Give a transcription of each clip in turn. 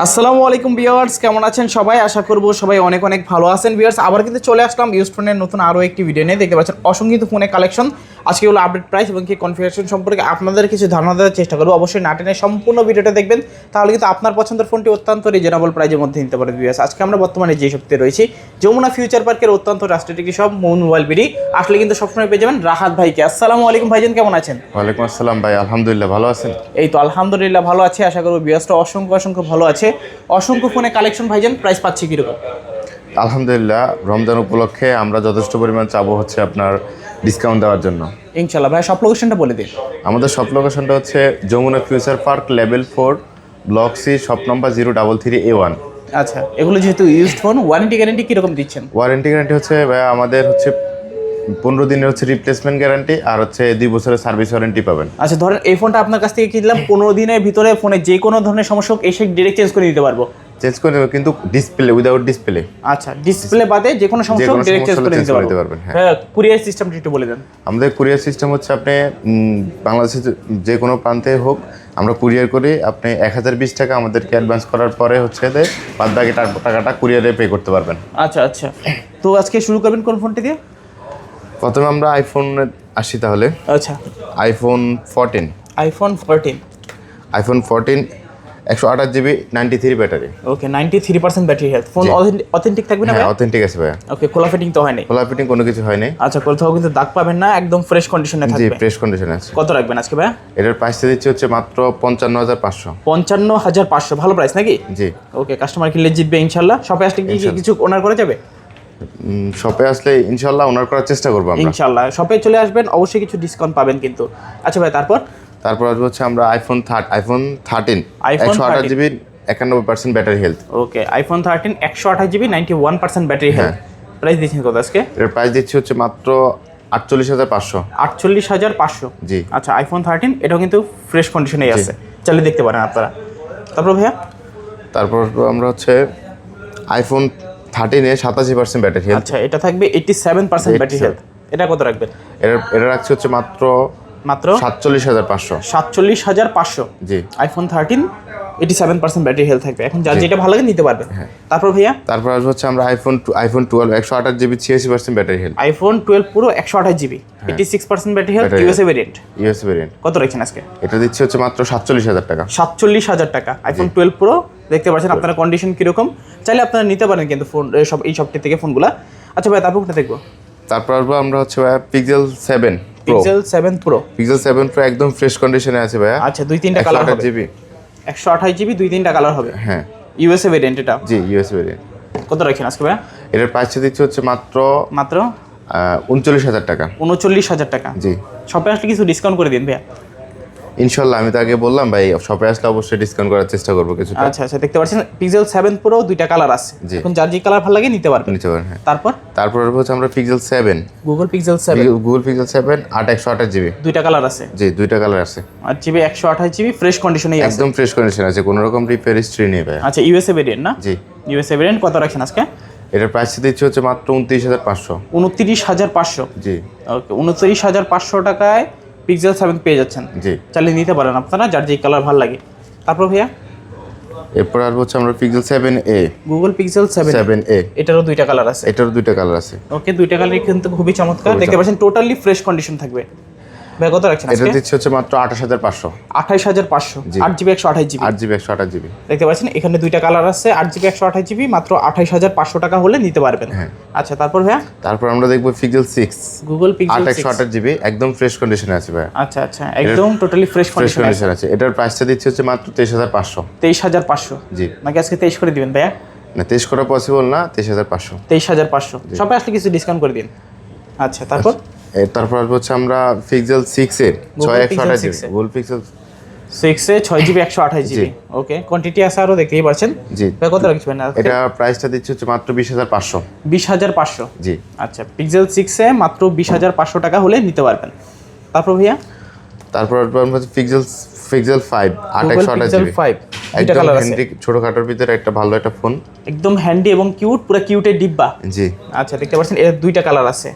আসসালামু আলাইকুম ভিউয়ার্স, কেমন আছেন সবাই? আশা করব সবাই অনেক অনেক ভালো আছেন। ভিউয়ার্স, আবার কিন্তু চলে আসলাম ইউজ ফোনের নতুন আরও একটি ভিডিও নিয়ে। দেখতে পাচ্ছেন অসংখ্য ফোনের কালেকশন আজকে হলো আপডেট প্রাইস এবং কি কনফিগারেশন সম্পর্কে আপনাদের কিছু ধারণা দেওয়ার চেষ্টা করব। অবশ্যই নাটেনের সম্পূর্ণ ভিডিওটা দেখবেন তাহলে কিন্তু আপনার পছন্দের ফোনটি অত্যন্ত রিজনেবল প্রাইজের মধ্যে নিতে পারেন বিএস আজকে আমরা বর্তমানে যে শক্তি রয়েছি যমুনা ফিউচার পার্কের অত্যন্ত রাষ্ট্রীয় একটি সব মোবাইল বিডি আসলে কিন্তু সবসময় পেয়ে যাবেন রাহাত ভাইকে। আসসালামু আলাইকুম ভাইজান কেমন আছেন? ওয়ালাইকুম আসসালাম ভাই আলহামদুলিল্লাহ ভালো আছেন? এই তো আলহামদুলিল্লাহ ভালো আছে আশা করব বিএসটা অসংখ্য অসংখ্য ভালো আছে। অসংখ্য ফোনে কালেকশন ভাইজান প্রাইস পাচ্ছি কীরকম? আলহামদুলিল্লাহ রমজান উপলক্ষে আমরা যথেষ্ট পরিমাণ চাবো হচ্ছে আপনার ডিসকাউন্ট দেওয়ার জন্য। ইনশাল্লাহ ভাই সব লোকেশনটা বলে দিন। আমাদের সব লোকেশনটা হচ্ছে Jamuna future park level four block C shop number zero double three A one আচ্ছা এগুলো যেহেতু ইউজড ফোন ওয়ারেন্টি গ্যারেন্টি কীরকম দিচ্ছেন? ওয়ারেন্টি গ্যারান্টি হচ্ছে ভাইয়া আমাদের হচ্ছে পনেরো দিনের হচ্ছে রিপ্লেসমেন্ট গ্যারান্টি আর হচ্ছে দুই বছরের সার্ভিস ওয়ারেন্টি পাবেন। আচ্ছা ধরেন এই ফোনটা আপনার কাছ থেকে কিনলাম পনেরো দিনের ভিতরে ফোনে যে কোনো ধরনের সমস্যা এসে ডিরেক্ট চেঞ্জ করে দিতে পারব। চেঞ্জ করে দেবো কিন্তু ডিসপ্লে উইদাউট ডিসপ্লে আচ্ছা ডিসপ্লে বাদে যে কোনো সমস্যা ডিরেক্ট চেঞ্জ করে দিতে পারবেন, হ্যাঁ। হ্যাঁ। কুরিয়ার সিস্টেমটা একটু বলে দেন। আমাদের কুরিয়ার সিস্টেম হচ্ছে আপনি বাংলাদেশের যে- যে কোনো প্রান্তে হোক আমরা কুরিয়ার করি আপনি এক হাজার বিশ টাকা আমাদেরকে অ্যাডভান্স করার পরে হচ্ছে যে বাদ বাকি টাকাটা কুরিয়ারে পে করতে পারবেন। আচ্ছা আচ্ছা। তো আজকে শুরু করবেন কোন ফোনটি দিয়ে? প্রথমে আমরা আইফোন আসি তাহলে। আচ্ছা। IPhone fourteen iPhone fourteen iPhone fourteen একশো আঠাশ GB ninety three battery okay ninety three percent battery health phone authentic থাকবে না হ্যাঁ অথেন্টিক আছে ভাইয়া। ওকে খোলা ফিটিং তো হয়নি। খোলা ফিটিং কোনো কিছু হয়নি। আচ্ছা কোথাও কিন্তু দাগ পাবেন না একদম ফ্রেশ কন্ডিশনে জি থাকবে। প্রেস কন্ডিশনে আছে। কত রাখবেন আজকে ভাই এটার প্রাইসটা দিচ্ছি হচ্ছে মাত্র পঞ্চান্ন হাজার পাঁচশো। পঞ্চান্ন হাজার পাঁচশো ভালো প্রাইস নাকি? জি। ওকে কাস্টমার কিনলে জিতবে ইনশাল্লাহ? শপে আসলে কি কিছু ওনার করা যাবে? শপে আসলে ইনশাল্লাহ ওনার করার চেষ্টা করব ইনশাল্লাহ শপে চলে আসবেন অবশ্যই কিছু ডিসকাউন্ট পাবেন কিন্তু। আচ্ছা ভাই তারপর? তারপর আসবে হচ্ছে আমরা আইফোন থার্ট আইফোন থার্টিন একশো আঠাশ 13 জিবি একানব্বই percent battery health okay iPhone thirteen একশো আঠাশ GB ninety one percent battery health price দিচ্ছেন কত আজকে? এর প্রাইস দিচ্ছি হচ্ছে মাত্র আটচল্লিশ হাজার পাঁচশো। আটচল্লিশ হাজার পাঁচশো? জি। আচ্ছা আইফোন থার্টিন এটাও কিন্তু ফ্রেশ কন্ডিশনেই আছে। চালিয়ে দেখতে পারেন আপনারা। তারপর ভাইয়া? তারপর আমরা হচ্ছে আইফোন থার্টিনে সাতাশি পার্সেন্ট ব্যাটারি হেলথ আচ্ছা এটা থাকবে eighty seven percent battery health এটা কত রাখবেন? এর এটা রাখছি হচ্ছে মাত্র মাত্র? সাতচল্লিশ হাজার পাঁচশো। সাতচল্লিশ হাজার পাঁচশো? জি। IPhone thirteen eighty seven percent battery health থাকবে। এখন যার। যেটা ভালো লাগে নিতে পারবেন তারপর ভাইয়া? তারপর আসবে হচ্ছে আমরা আইফোন আইফোন টুয়েলভ একশো আঠাশ জিবি ছিয়াশি percent battery health iPhone twelve পুরো একশো আঠাশ GB eighty six percent battery health USA variant US variant কত রাখছেন আজকে? এটা দিচ্ছি হচ্ছে মাত্র সাতচল্লিশ হাজার টাকা। সাতচল্লিশ হাজার টাকা। আইফোন টুয়েলভ প্রো দেখতে পাচ্ছেন আপনার কন্ডিশন কীরকম। চাইলে আপনারা নিতে পারেন কিন্তু ফোন সব এই সবটি থেকে ফোনগুলা আচ্ছা ভাই তারপর কোনটা দেখব? তারপর আসব আমরা হচ্ছে Pixel seven Pixel seven pro Pixel seven pro একদম ফ্রেশ কন্ডিশনে আছে ভাইয়া। আচ্ছা দুই তিনটা কালার হবে। জিবি একশো আঠাশ জিবি দুই তিনটা কালার হবে। হ্যাঁ। ইউএসএ ভেরিয়েন্ট এটা। জি ইউএসএ ভেরিয়েন্ট কত রাখছেন আজকে ভাইয়া? এটার প্রাইসটা দিচ্ছে হচ্ছে মাত্র মাত্র? উনচল্লিশ হাজার টাকা। উনচল্লিশ হাজার টাকা। জি। শপে আসলে কিছু ডিসকাউন্ট করে দিন ভাইয়া। ইনশাল্লাহ আমি তো আগে বললাম ভাই শপে আসলে অবশ্যই ডিসকাউন্ট করার চেষ্টা করব কিছু আচ্ছা আচ্ছা দেখতে পাচ্ছেন পিক্সেল সেভেন প্রো দুইটা কালার আছে। এখন যার যে কালার ভালো লাগে নিতে পারবেন। নিতে পারেন হ্যাঁ। তারপর? তারপর হচ্ছে আমরা Pixel seven Google Pixel seven Google Pixel seven আট একশো আঠাশ জিবি দুইটা কালার আছে। জি দুইটা কালার আছে। আর জিবি একশো আঠাশ জিবি ফ্রেশ কন্ডিশনেই আছে। একদম ফ্রেশ কন্ডিশন আছে কোনো রকম রিপেয়ার হিস্ট্রি নেই ভাই আচ্ছা ইউএসএ ভেরিয়েন্ট না? জি। ইউএসএ ভেরিয়েন্ট কত রাখছেন আজকে? এটার প্রাইস দিচ্ছি হচ্ছে মাত্র উনত্রিশ হাজার পাঁচশো। উনত্রিশ হাজার পাঁচশো। জি। ওকে উনত্রিশ হাজার পাঁচশো টাকায় পিক্সেল সেভেন পেয়ে যাচ্ছেন। জি। চালিয়ে নিতে পারেন আপনারা যার যে কালার ভালো লাগে। তারপর ভাইয়া? এরপর আর হচ্ছে আমরা Pixel seven A Google Pixel seven seven A এটারও দুইটা কালার আছে। এটারও দুইটা কালার আছে। ওকে দুইটা কালারই কিন্তু খুবই চমৎকার। দেখতে পাচ্ছেন টোটালি ফ্রেশ কন্ডিশন থাকবে। ভাই কত রাখছেন এটা দিচ্ছি হচ্ছে মাত্র আঠাশ হাজার পাঁচশো। আঠাইশ হাজার পাঁচশো। আট জিবি একশো আঠাশ জিবি। আট জিবি একশো আঠাশ জিবি। দেখতে পাচ্ছেন এখানে দুইটা কালার আছে। আট জিবি একশো আঠাশ জিবি মাত্র আঠাইশ হাজার পাঁচশো টাকা হলে নিতে পারবেন। হ্যাঁ। আচ্ছা তারপর ভাইয়া? তারপর আমরা দেখব পিক্সেল সিক্স গুগল পিক্সেল একশো আঠাশ জিবি একদম ফ্রেশ কন্ডিশনে আছে ভাই আচ্ছা আচ্ছা একদম টোটালি ফ্রেশ কন্ডিশন আছে। এটার প্রাইসটা দিচ্ছি হচ্ছে মাত্র তেইশ হাজার পাঁচশো। তেইশ হাজার পাঁচশো। জি। নাকি আজকে তেইশ করে দিবেন ভাইয়া? না তেইশ করা পসিবল না তেইশ হাজার পাঁচশো। তেইশ হাজার পাঁচশো। সবাই আসলে কিছু ডিসকাউন্ট করে দিন। আচ্ছা তারপর? এর তারপর আসব হচ্ছে আমরা পিক্সেল সিক্স এর ছয় একশো আঠাশ জিবি গুগল পিক্সেল সিক্সে ছয় জিবি একশো আঠাশ জিবি ওকে কোয়ান্টিটি আছে আরও দেখতেই জি। কত রাখবেন এটা প্রাইসটা দিচ্ছি হচ্ছে মাত্র বিশ হাজার পাঁচশো। বিশ হাজার পাঁচশো? জি। আচ্ছা পিক্সেল সিক্সে মাত্র বিশ হাজার পাঁচশো টাকা হলে নিতে পারবেন। তারপর ভাইয়া? তারপর পিক্সেল পিক্সেল ফাইভ আট একশো আঠাশ জিবি 5 দুইটা কালার আছে। ছোটখাটোর ভিতরে একটা ভালো একটা ফোন একদম হ্যান্ডি এবং কিউট পুরো কিউটের ডিব্বা। জি। আচ্ছা দেখতে পাচ্ছেন এর দুইটা কালার আছে।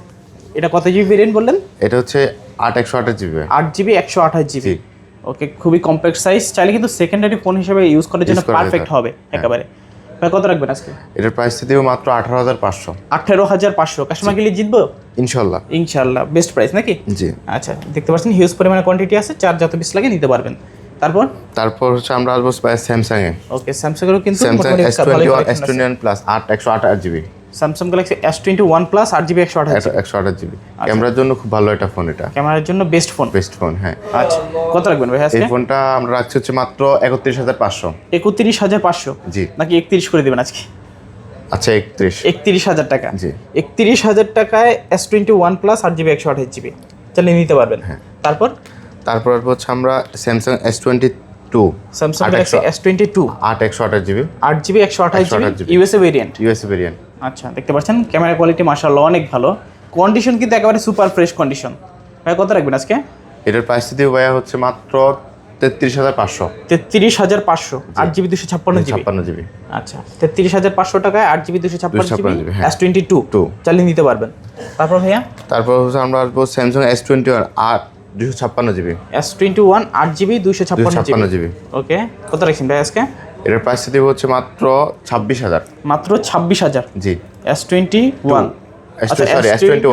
এটা কত জিবি ভেরিয়েন্ট বললেন? এটা হচ্ছে আট একশো আঠাশ জিবি আট জিবি একশো আঠাশ জিবি ওকে খুবই কম্প্যাক্ট সাইজ চাইলে কিন্তু সেকেন্ডারি ফোন হিসেবে ইউজ করার জন্য পারফেক্ট হবে একেবারে। ভাই কত রাখবেন আজকে? এটার প্রাইস দিব মাত্র আঠারো হাজার পাঁচশো। আঠেরো হাজার পাঁচশো। কাস্টমার গেলে জিতবো? ইনশাল্লাহ। ইনশাল্লাহ। বেস্ট প্রাইস নাকি? জি। আচ্ছা দেখতে পাচ্ছেন হিউজ পরিমাণে কোয়ান্টিটি আছে চার যত পিস লাগে নিতে পারবেন। তারপর? তারপর হচ্ছে আমরা আসব স্যামসাং এ। ওকে স্যামসাংয়েরও কিন্তু Samsung S twenty one S twenty one plus আট একশো আট GB Samsung Galaxy S twenty one plus আট জিবি একশো আঠাশ একশো আঠাশ জিবি ক্যামেরার জন্য খুব ভালো একটা ফোন এটা। ক্যামেরার জন্য বেস্ট ফোন বেস্ট ফোন হ্যাঁ। আচ্ছা কত রাখবেন ভাই এই ফোনটা আমরা রাখছি হচ্ছে মাত্র একত্রিশ হাজার পাঁচশো। একত্রিশ হাজার পাঁচশো? জি। নাকি একত্রিশ করে দেবেন আজকে? আচ্ছা একত্রিশ। একত্রিশ হাজার টাকা। জি। একত্রিশ হাজার টাকায় এস টোয়েন্টি ওয়ান প্লাস আট জিবি একশো আঠাশ জিবি চালিয়ে নিতে পারবেন। হ্যাঁ। তারপর? তারপর হচ্ছে আমরা Samsung S twenty two Samsung Galaxy S twenty two আট একশো আঠাশ জিবি আট জিবি একশো আঠাশ GB 128 GB USA variant USA variant আচ্ছা দেখতে পাচ্ছেন? ক্যামেরা কোয়ালিটি মার্শাল্লাহ অনেক ভালো। কন্ডিশন কিন্তু একেবারে সুপার ফ্রেশ কন্ডিশন ভাই কত রাখবেন আজকে? এটার প্রাইস দিব ভাইয়া হচ্ছে মাত্র তেত্রিশ হাজার পাঁচশো। তেত্রিশ হাজার পাঁচশো আট জিবি দুশো ছাপ্পান্ন জিবি। ছাপ্পান্ন জিবি। আচ্ছা তেত্রিশ হাজার পাঁচশো টাকায় আট জিবি দুশো ছাপ্পান্ন 256 GB. S twenty two Two। চালিয়ে নিতে পারবেন। তারপর ভাইয়া? তারপর হচ্ছে আমরা আসব স্যামসাং এস টোয়েন্টি ওয়ান আট দুশো ছাপ্পান্ন জিবি। এস টোয়েন্টি ওয়ান আট জিবি দুশো ছাপ্পান্ন জিবি। ওকে কত রাখছেন ভাই আজকে? এটার প্রাইস দিব হচ্ছে মাত্র ছাব্বিশ হাজার। মাত্র ছাব্বিশ হাজার? জি। S twenty one sorry, S21,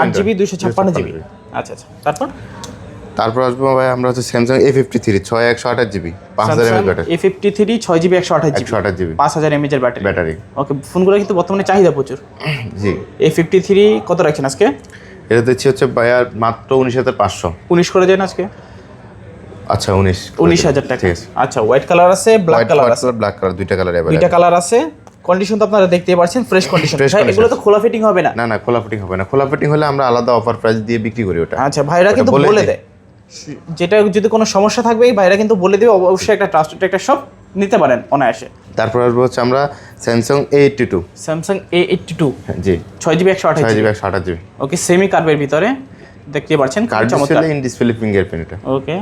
আট জিবি দুশো ছাপ্পান্ন জিবি আচ্ছা আচ্ছা তারপর? তারপর আসব ভাই আমরা হচ্ছে স্যামসাং এ ফিফটি থ্রি ছয় একশো আঠাশ জিবি পাঁচ হাজার mAh battery A fifty three ছয় জিবি একশো আঠাশ জিবি একশো আঠাশ জিবি পাঁচ হাজার ব্যাটারি ব্যাটারি ওকে ফোনগুলো কিন্তু বর্তমানে চাহিদা প্রচুর। জি। এ ফিফটি থ্রি কত রাখছেন আজকে? এটা দিচ্ছি হচ্ছে ভাইয়া মাত্র উনিশ হাজার পাঁচশো। উনিশ করে দেন আজকে। আচ্ছা উনিশ। উনিশ হাজার টাকা। আচ্ছা হোয়াইট কালার আছে ব্ল্যাক কালার আছে। ব্ল্যাক কালার দুইটা কালার দুইটা কালার আছে। কন্ডিশন তো আপনারা দেখতেই পাচ্ছেন ফ্রেশ কন্ডিশন এগুলো তো খোলা ফিটিং হবে না। না না খোলা ফিটিং হবে না। খোলা ফিটিং হলে আমরা আলাদা অফার প্রাইস দিয়ে বিক্রি করি ওটা। আচ্ছা ভাইরা কিন্তু বলে দেয়। যেটা যদি কোনো সমস্যা থাকবে এই ভাইরা কিন্তু বলে দেবে। অবশ্যই একটা ট্রাস্টেড একটা শপ নিতে পারেন অনায়াসে। তারপর আসব হচ্ছে আমরা Samsung A eighty two Samsung A eighty two জি। ছয় জিবি একশো আঠাশ জিবি একশো আঠাশ জিবি ওকে সেমি কার্ভের ভিতরে। দেখতে পাচ্ছেন কার্ড চমৎকার। In display fingerprint okay.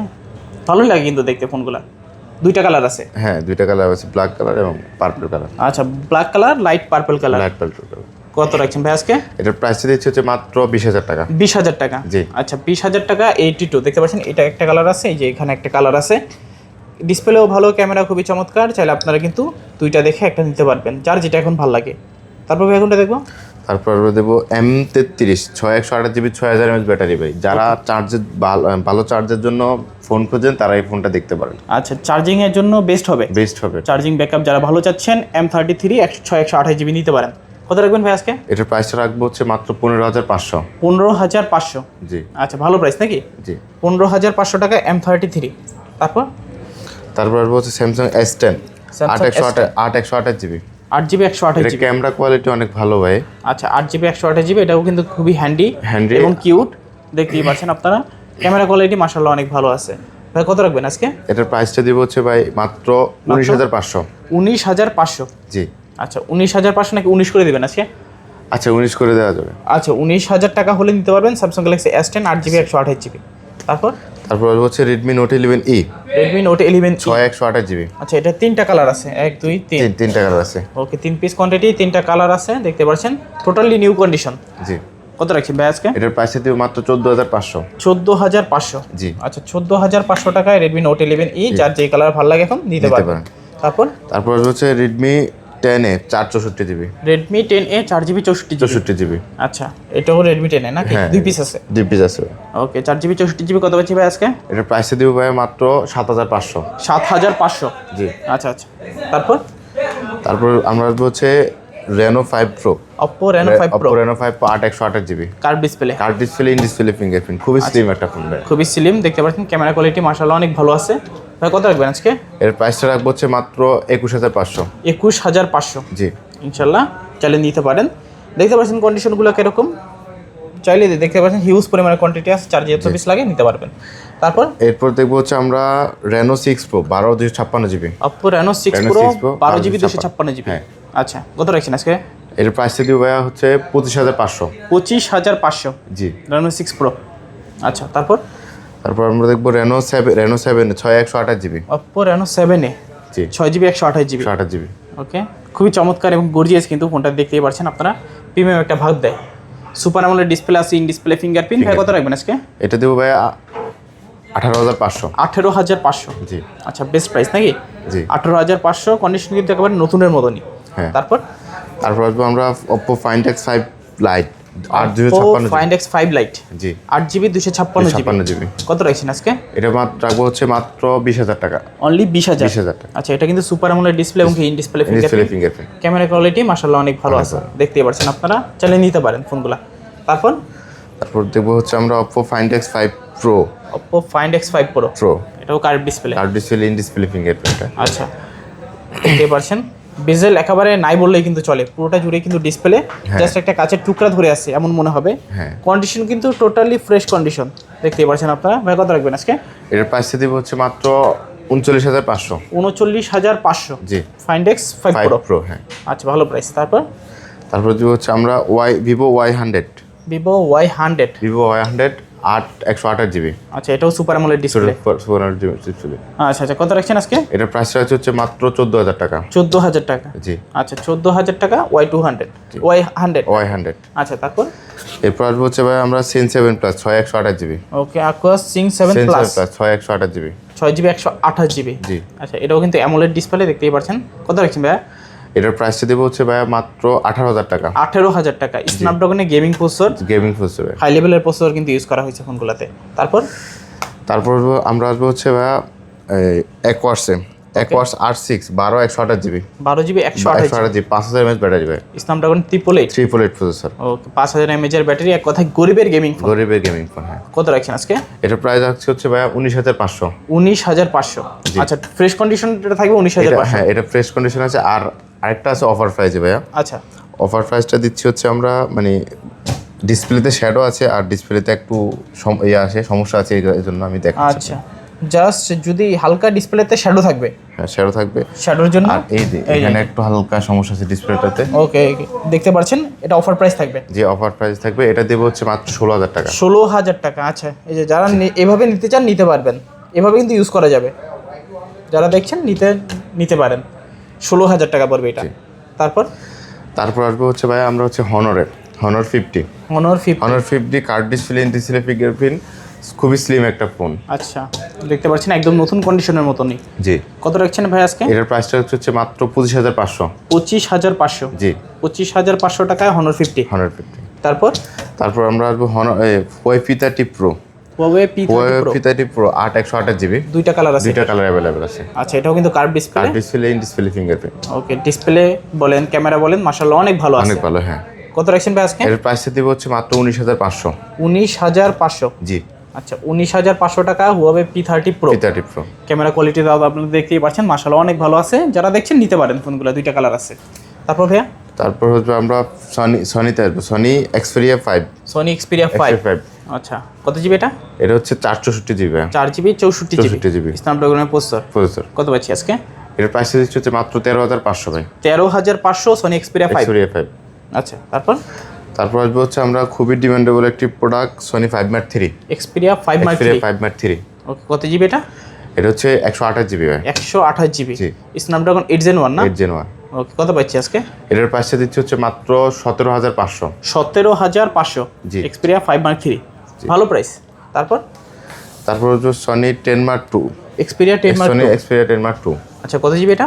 ভালোই লাগে কিন্তু দেখতে ফোনগুলো। দুইটা কালার আছে? হ্যাঁ দুইটা কালার আছে ব্ল্যাক কালার এবং পার্পল কালার আচ্ছা black colour light purple colour light purple colour কত রাখছেন ভাই আজকে? এটার প্রাইস দিচ্ছে হচ্ছে মাত্র বিশ হাজার টাকা। বিশ হাজার টাকা? জি। আচ্ছা বিশ হাজার টাকা এইটি টু দেখতে পাচ্ছেন এটা একটা কালার আছে এই যে এখানে একটা কালার আছে। ডিসপ্লেও ভালো ক্যামেরা খুবই চমৎকার। চাইলে আপনারা কিন্তু দুইটা দেখে একটা নিতে পারবেন যার যেটা এখন ভালো লাগে। তারপর ভাই এখনটা দেখব? তারপর আমরা দেবো এম তেত্রিশ ছয় একশো আঠাশ জিবি ছয় হাজার এমএচ ব্যাটারি ভাই। যারা চার্জের ভালো চার্জের জন্য ফোন খোঁজেন তারা এই ফোনটা দেখতে পারেন। আচ্ছা চার্জিং এর জন্য বেস্ট হবে? বেস্ট হবে। চার্জিং ব্যাকআপ যারা ভালো চাচ্ছেন এম থার্টি থ্রি একশো ছয় একশো আঠাশ জিবি নিতে পারেন। কত রাখবেন ভাই আজকে? এটার প্রাইসটা রাখব হচ্ছে মাত্র পনেরো হাজার পাঁচশো। পনেরো হাজার পাঁচশো? জি। আচ্ছা ভালো প্রাইস নাকি? জি। পনেরো হাজার পাঁচশো টাকা এম থার্টি থ্রি তারপর তারপর হচ্ছে স্যামসাং এস টেন আট একশো S10 আট একশো আঠাশ জিবি আট জিবি একশো আঠাশ জিবি। ক্যামেরা কোয়ালিটি অনেক ভালো ভাই। আচ্ছা আট জিবি একশো আঠাশ জিবি এটাও কিন্তু খুবই হ্যান্ডি Handy। এবং কিউট দেখতেই পাচ্ছেন আপনারা। ক্যামেরা কোয়ালিটি মাসাল্লাহ অনেক ভালো আছে। ভাই কত রাখবেন আজকে? এটার প্রাইসটা দিব হচ্ছে ভাই মাত্র উনিশ হাজার পাঁচশো। উনিশ হাজার পাঁচশো? জি। আচ্ছা উনিশ হাজার পাঁচশো নাকি উনিশ করে দেবেন আজকে? আচ্ছা উনিশ করে দেওয়া যাবে। আচ্ছা উনিশ হাজার টাকা হলে নিতে পারবেন স্যামসাং গ্যালাক্সি এস টেন আট জিবি একশো আঠাশ জিবি। তারপর? তারপর হচ্ছে Redmi note eleven E Redmi note eleven ছয় একশো আঠাশ জিবি আচ্ছা এটা তিনটা কালার আছে এক দুই তিন। তিন তিনটা কালার আছে। ওকে তিন পিস কোয়ান্টিটি তিনটা কালার আছে দেখতে পাচ্ছেন? টোটালি নিউ কন্ডিশন জি। কত রাখছি ভাই আজকে? এটার প্রাইস দিব মাত্র চোদ্দ হাজার পাঁচশো। চোদ্দ হাজার পাঁচশো? জি। আচ্ছা চোদ্দ হাজার পাঁচশো টাকায় রেডমি নোট ইলেভেন ই যার যে কালার ভালো লাগে এখন নিতে পারবেন। পারেন। তারপর? তারপর হচ্ছে রেডমি টেন এ চার চৌষট্টি জিবি রেডমি টেন এ চার জিবি চৌষট্টি চৌষট্টি জিবি আচ্ছা এটাও রেডমি টেন এ হ্যাঁ। দুই পিস আছে? দুই পিস আছে। ওকে চার জিবি চৌষট্টি জিবি কত পাচ্ছি ভাই আজকে? এটার প্রাইসটা দিব ভাই মাত্র সাত হাজার পাঁচশো। সাত হাজার পাঁচশো? জি। আচ্ছা আচ্ছা। তারপর? তারপর আমরা হচ্ছে Reno five pro Oppo Reno five pro Reno five pro আট একশো আঠাশ GB curve display card display in display fingerprint খুবই আচ্ছা। স্লিম একটা ফোন খুবই স্লিম দেখতে পাচ্ছেন ক্যামেরা কোয়ালিটি মার্শাল্লাহ অনেক ভালো আছে। কত রাখবেন আজকে? এর প্রাইসটা রাখব হচ্ছে মাত্র একুশ হাজার পাঁচশো। একুশ হাজার পাঁচশো। জি। ইনশাল্লাহ চাইলে নিতে পারেন। দেখতে পাচ্ছেন কন্ডিশনগুলো কীরকম? চাইলে দেখতে পাচ্ছেন হিউজ পরিমাণে কোয়ান্টিটি আছে চার যত পিস লাগে নিতে পারবেন। তারপর? এরপর দেখব হচ্ছে আমরা রেনো সিক্স প্রো বারো দুশো ছাপ্পান্ন GB Oppo Reno six pro বারো জিবি দুশো ছাপ্পান্ন জিবি হ্যাঁ। আচ্ছা কত রাখছেন আজকে? এর প্রাইসটা দিব ভাইয়া হচ্ছে পঁচিশ হাজার পাঁচশো। পঁচিশ হাজার পাঁচশো। জি। রেনো সিক্স প্রো আচ্ছা তারপর? তারপর আমরা দেখব রেনো সেভেন রেনো সেভেন ছয় একশো আঠাশ GB Oppo Reno seven A জি। ছয় জিবি একশো আঠাশ জিবি আঠাশ জিবি ওকে খুবই চমৎকার এবং গর্জিয়াস কিন্তু ফোনটা দেখতেই পারছেন আপনারা। প্রিমিয়াম একটা ভাগ দেয়। সুপার আমলের ডিসপ্লে আছে ইন ডিসপ্লে ফিঙ্গারপ্রিন্ট ভাই কত রাখবেন আজকে? এটা দেবো ভাইয়া আ- আঠারো হাজার পাঁচশো। আঠেরো হাজার পাঁচশো। জি। আচ্ছা বেস্ট প্রাইস নাকি? জি। আঠেরো হাজার পাঁচশো কন্ডিশন কিন্তু একেবারে নতুনের মতনই। হ্যাঁ। তারপর? তারপর আসব আমরা Oppo Find X five lite আট জিবি ছাপ্পান্ন ফাইন্ড এক্স ফাইভ লাইট জি। আট জিবি দুশো ছাপ্পান্ন ছাপ্পান্ন জিবি। কত রাখছেন আজকে? এটা মাত্র রাখব হচ্ছে মাত্র বিশ হাজার টাকা। অনলি বিশ হাজার? বিশ হাজার টাকা। আচ্ছা এটা কিন্তু সুপার আমলের ডিসপ্লে এবং in display display fingerprint camera quality মাশাআল্লাহ অনেক ভালো আছে। দেখতেই পাচ্ছেন আপনারা। চালিয়ে নিতে পারেন ফোনগুলা তারপর? তারপর দেখব হচ্ছে আমরা Oppo Find X five pro Oppo Find X5 Pro pro এটাও curve display card display in display fingerprint আচ্ছা দেখতে পাচ্ছেন বেজেল একেবারে নাই বললেই কিন্তু চলে। পুরোটা জুড়ে কিন্তু ডিসপ্লে জাস্ট একটা কাচের টুকরা ধরে আছে এমন মনে হবে। হ্যাঁ। কন্ডিশন কিন্তু টোটালি ফ্রেশ কন্ডিশন দেখতেই পাচ্ছেন আপনারা। ভাই কত রাখবেন আজকে? এটার প্রাইসটা দিব হচ্ছে মাত্র উনচল্লিশ হাজার পাঁচশো। উনচল্লিশ হাজার পাঁচশো। জি। Find X five five pro pro হ্যাঁ। আচ্ছা ভালো প্রাইস তারপর? তারপর দিব হচ্ছে আমরা Y Vivo Y hundred Vivo Y hundred Vivo Y hundred আট একশো আঠাশ জিবি। আচ্ছা এটাও সুপার আমলের ডিসপ্লে ডিসপ্লে আচ্ছা আচ্ছা কত রাখছেন আজকে? এটার প্রাইসটা হচ্ছে হচ্ছে মাত্র চোদ্দ হাজার টাকা। চোদ্দ হাজার টাকা? জি। আচ্ছা চোদ্দ হাজার টাকা Y two hundred Y hundred Y hundred আচ্ছা তারপর? এরপর আসব হচ্ছে ভাই আমরা সেন সেভেন প্লাস ছয় একশো আঠাশ GB. Okay Aquos sense seven plus seven plus ছয় একশো আঠাশ জিবি। ছয় জিবি একশো আঠাশ জিবি। জি। আচ্ছা এটাও কিন্তু অ্যামোলেড ডিসপ্লে দেখতেই পাচ্ছেন কত রাখছেন ভাইয়া? এটার প্রাইসটা দেবো হচ্ছে ভাইয়া মাত্র আঠারো হাজার টাকা। আঠেরো হাজার টাকা। স্ন্যাপড্রাগনের gaming processor gaming processor high লেভেলের প্রসেসর কিন্তু ইউজ করা হয়েছে ফোনগুলোতে তারপর? তারপর আমরা আসব হচ্ছে ভাইয়া একোয়ার্সে একোয়ার্স আর সিক্স বারো একশো আঠাশ জিবি বারো জিবি একশো আঠাশ জিবি পাঁচ হাজার এমএচ ব্যাটারি ভাই। Snapdragon triple eight triple eight processor okay পাঁচ হাজার এর ব্যাটারি এক কথায় গরিবের গেমিং ফোন গরিবের গেমিং ফোন হ্যাঁ। কত রাখছেন আজকে? এটার প্রাইস রাখছে হচ্ছে ভাইয়া উনিশ হাজার পাঁচশো। উনিশ হাজার পাঁচশো। আচ্ছা ফ্রেশ কন্ডিশন এটা থাকবে উনিশ হাজার এটা হ্যাঁ এটা ফ্রেশ কন্ডিশন আছে আর আরেকটা আছে অফার প্রাইসে ভাইয়া। আচ্ছা। অফার প্রাইসটা দিচ্ছি হচ্ছে আমরা মানে ডিসপ্লেতে শ্যাডো আছে আর ডিসপ্লেতে একটু ইয়ে আসে সমস্যা আছে এই এই জন্য আমি দেখাচ্ছি আচ্ছা। জাস্ট যদি হালকা ডিসপ্লেতে শ্যাডো থাকবে? হ্যাঁ শ্যাডো থাকবে। শ্যাডোর জন্য? আর এই যে এখানে একটু হালকা সমস্যা আছে ডিসপ্লেটাতে ওকে দেখতে পাচ্ছেন এটা অফার প্রাইস থাকবে? যে অফার প্রাইস থাকবে। এটা দেবো হচ্ছে মাত্র ষোলো হাজার টাকা। ষোলো হাজার টাকা আচ্ছা। এই যে যারা এভাবে নিতে চান নিতে পারবেন। এভাবে কিন্তু ইউজ করা যাবে। যারা দেখছেন নিতে নিতে পারেন। ষোলো হাজার টাকা পড়বে এটা। তারপর? তারপর আসব হচ্ছে ভাই আমরা হচ্ছে হনরের Honor fifty Honor fifty Honor fifty card display display fingerprint খুবই স্লিম একটা ফোন আচ্ছা দেখতে পাচ্ছেন একদম নতুন কন্ডিশনের মতনই। জি। কত রাখছেন ভাই আজকে? এটার প্রাইসটা হচ্ছে হচ্ছে মাত্র পঁচিশ হাজার পাঁচশো। পঁচিশ হাজার পাঁচশো। জি। পঁচিশ হাজার পাঁচশো টাকায় হনর ফিফটি হনর ফিফটি তারপর? তারপর আমরা আসব Honor Y P thirty pro P Y P thirty pro আট একশো আঠাশ জিবি দুইটা কালার আছে। দুইটা কালার অ্যাভেলেবেল আছে। আচ্ছা এটাও কিন্তু curve display card display in display fingerprint okay display বলেন ক্যামেরা বলেন মাশাআল্লাহ অনেক ভালো আছে। অনেক ভালো হ্যাঁ। কত রাখছেন ভাই আজকে? এর প্রাইসটা দিব হচ্ছে মাত্র উনিশ হাজার পাঁচশো। উনিশ হাজার পাঁচশো? জি। আচ্ছা উনিশ হাজার পাঁচশো টাকা Huawei P thirty pro thirty pro camera quality দাও আপনারা দেখতেই পাচ্ছেন মাশাআল্লাহ অনেক ভালো আছে। যারা দেখছেন নিতে পারেন ফোনগুলো দুইটা কালার আছে। তারপর ভাইয়া? তারপর হচ্ছে আমরা সনি সনিতে আসব। Sony Xperia five Sony Xperia five five আচ্ছা কত জিবি এটা? এটা হচ্ছে চার চৌষট্টি জিবি। চার জিবি চৌষট্টি 64 জিবি। স্ন্যাপড্রাগনের প্রসেসর? প্রসেসর। কত পাচ্ছি আজকে? এটার প্রাইস দিচ্ছে হচ্ছে মাত্র তেরো হাজার পাঁচশো ভাই। তেরো হাজার পাঁচশো Sony Xperia five Xperia five আচ্ছা তারপর? তারপর আসবে হচ্ছে আমরা খুবই ডিমান্ডেবল একটি product Sony five mat three Xperia five mark Xperia five mat three okay কত জিবি এটা? এটা হচ্ছে একশো আঠাশ জিবি ভাই। একশো আঠাশ GB. Snapdragon eight gen one না? এইট জেন ওয়ান ওকে কত পাচ্ছি আজকে? এটার প্রাইসটা দিচ্ছে হচ্ছে মাত্র সতেরো হাজার পাঁচশো। সতেরো হাজার পাঁচশো। জি। এক্সপিরিয়া ফাইভ মার্ক থ্রি ভালো প্রাইস তারপর? তারপর হচ্ছে Sony ten mark two Xperia ten mark Sony Xperia ten mark two আচ্ছা কত জিবি এটা?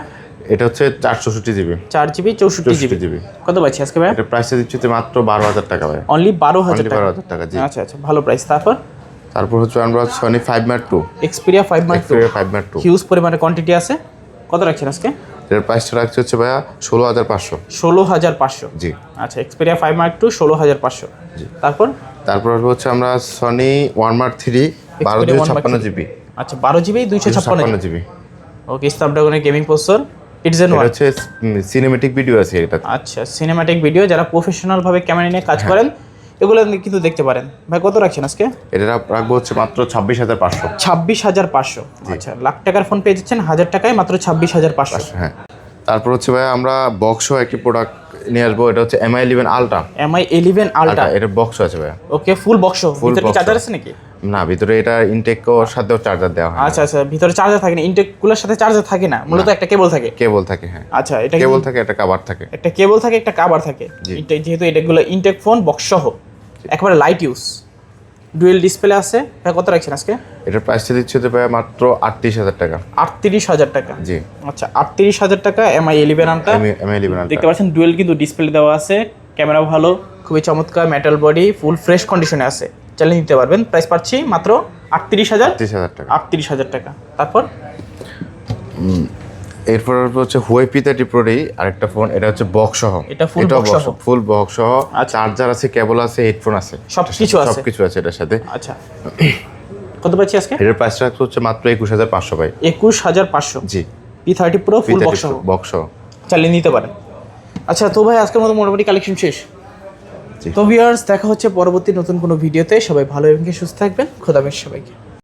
এটা হচ্ছে চার চৌষট্টি জিবি চার জিবি চৌষট্টি জিবি জিবি কত পাচ্ছি আজকে ভাই? এটার প্রাইসটা দিচ্ছি মাত্র বারো হাজার টাকা ভাই। অনলি বারো হাজার বারো হাজার টাকা জি। আচ্ছা আচ্ছা ভালো প্রাইস তারপর? তারপর হচ্ছে আমরা Sony five mark two Xperia five mark two five mark two huge পরিমাণে কোয়ান্টিটি আছে। কত রাখছেন আজকে? এটার প্রাইসটা রাখছে হচ্ছে ভাইয়া ষোলো হাজার পাঁচশো। ষোলো হাজার পাঁচশো। জি। আচ্ছা এক্সপিরিয়া ফাইভ মার্ক টু ষোলো হাজার পাঁচশো। জি। তারপর? তারপর হচ্ছে আমরা সনি ওয়ান মার্ক থ্রি বারো জিবি ছাপ্পান্ন জিবি। আচ্ছা বারো জিবি দুইশো ছাপ্পান্ন GB? Okay স্ন্যাপড্রাগনের gaming processor it's N one হচ্ছে সিনেমেটিক ভিডিও আছে এটা আচ্ছা সিনেমাটিক ভিডিও যারা প্রফেশনাল ভাবে ক্যামেরা নিয়ে কাজ করেন এগুলো কিন্তু দেখতে পারেন। ভাই কত রাখছেন আজকে? এটা রাখ- রাখব হচ্ছে মাত্র ছাব্বিশ হাজার পাঁচশো। ছাব্বিশ হাজার পাঁচশো। আচ্ছা লাখ টাকার ফোন পেয়ে যাচ্ছেন হাজার টাকায় মাত্র ছাব্বিশ হাজার পাঁচশো। হ্যাঁ। তারপর হচ্ছে ভাই আমরা বক্সও একটি প্রোডাক্ট নিয়ে আসব এটা হচ্ছে Mi eleven ultra Mi eleven ultra এটা বক্স আছে ভাই ওকে ফুল বক্স ফুল চার্জার আছে নাকি? না ভিতরে এটা ইনটেক এর সাথেও চার্জার দেওয়া হয়। আচ্ছা আচ্ছা ভিতরে চার্জার থাকে না ইনটেক কুলার সাথে চার্জার থাকে না মূলত একটা কেবল থাকে? কেবল থাকে হ্যাঁ। আচ্ছা এটা কেবল থাকে একটা কভার থাকে। একটা কেবল থাকে একটা কভার থাকে। যেহেতু এটা যেহেতু এটাগুলো ইনটেক ফোন বক্স সহ একেবারে লাইট ইউজ ডুয়েল ডিসপ্লে আছে। ভাই কত রাখছেন আজকে? এটার প্রাইসটা দিচ্ছে হতে পারে মাত্র আটত্রিশ হাজার টাকা। আটত্রিশ হাজার টাকা। জি। আচ্ছা আটত্রিশ হাজার টাকা এমআই ইলেভেন আনটা। এম ইলেভেন দেখতে পাচ্ছেন ডুয়েল কিন্তু ডিসপ্লে দেওয়া আছে। ক্যামেরা ভালো খুবই চমৎকার মেটাল বডি ফুল ফ্রেশ কন্ডিশনে আছে। চালিয়ে নিতে পারবেন। প্রাইস পাচ্ছি মাত্র আটত্রিশ হাজার। আটত্রিশ হাজার টাকা। আটত্রিশ হাজার টাকা। তারপর? এরপর হচ্ছে হুয়াই পি থার্টি প্রোরই আরেকটা ফোন এটা হচ্ছে বক্স সহ এটা full box সহ? ফুল বক্স সহ। চার্জার আছে কেবল আছে হেডফোন আছে। সবকিছু আছে? সবকিছু আছে এটার সাথে। আচ্ছা। কত পাচ্ছি আজকে? এটার প্রাইসটা হচ্ছে মাত্র একুশ হাজার পাঁচশো ভাই। একুশ হাজার পাঁচশো। জি। P thirty pro full box সহ বক্স সহ চালিয়ে নিতে পারেন আচ্ছা তো ভাই আজকের মতো মোটামুটি কালেকশন শেষ। তো ভিউয়ার্স দেখা হচ্ছে পরবর্তী নতুন কোনো ভিডিওতে। সবাই ভালো এবং সুস্থ থাকবেন। খোদাবেশ সবাইকে।